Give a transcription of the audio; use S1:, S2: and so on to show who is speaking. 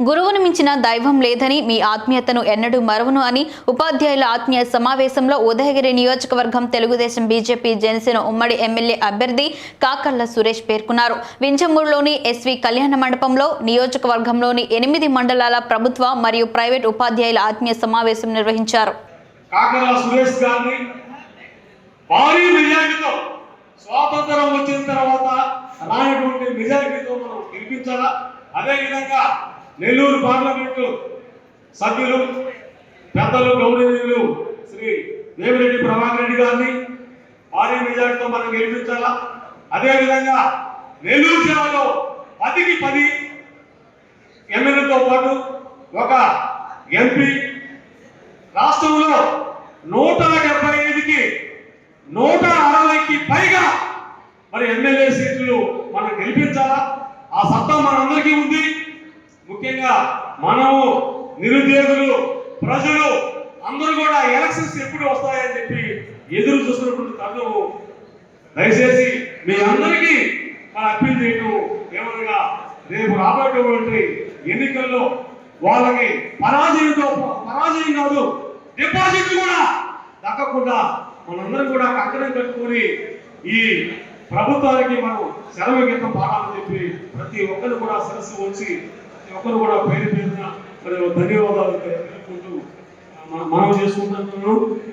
S1: గురువును మించిన దైవం లేదని మీ ఆత్మీయతను ఎన్నడూ మరవను అని ఉపాధ్యాయుల ఆత్మీయ సమావేశంలో ఉదయగిరి నియోజకవర్గం తెలుగుదేశం బీజేపీ జనసేన ఉమ్మడి ఎమ్మెల్యే అభ్యర్థి కాకర్ల సురేష్ పేర్కొన్నారు. వింజమూరులోని ఎస్వి కళ్యాణ మండపంలో నియోజకవర్గంలోని ఎనిమిది మండలాల ప్రభుత్వ మరియు ప్రైవేట్ ఉపాధ్యాయుల ఆత్మీయ సమావేశం నిర్వహించారు.
S2: స్వాతంత్రం వచ్చిన తర్వాత రానటువంటి మనం అదేవిధంగా నెల్లూరు పార్లమెంటు సభ్యులు పెద్దలు గౌరవీయులు శ్రీ దేవిరెడ్డి ప్రభాకర్ రెడ్డి గారిని భారీ మెజార్టీతో మనం గెలిపించాలా? అదేవిధంగా నెల్లూరు జిల్లాలో పదికి పది ఎమ్మెల్యేతో పాటు ఒక ఎంపీ రాష్ట్రంలో నూట డెబ్బై ఐదుకి నూట అరవైకి పైగా మరి ఎమ్మెల్యే సీట్లు మనం గెలిపించాలా? ఆ సత్తా మనందరికీ ఉంది. ముఖ్యంగా మనము నిరుద్యోగులు ప్రజలు అందరూ కూడా ఎలక్షన్స్ ఎప్పుడు వస్తాయని చెప్పి ఎదురు చూస్తున్నటువంటి తరుణము దయచేసి మీ అందరికీ మన అప్పీల్ చేయటం ఏమనగా రేపు రాబోయేటువంటి ఎన్నికల్లో వాళ్ళకి పరాజయంతో పరాజయం కాదు డిపాజిట్ కూడా దక్కకుండా మనందరం కూడా కంకణం కట్టుకొని ఈ ప్రభుత్వానికి మనం సెలవు గీతం పాడాలని చెప్పి ప్రతి ఒక్కరు కూడా సరస్సు వచ్చి ఎవరు ఒక్కరు కూడా పేరు పేరున మరి ధన్యవాదాలు తెలుపుకుంటూ మనం చేసుకుంటున్నాను ఈ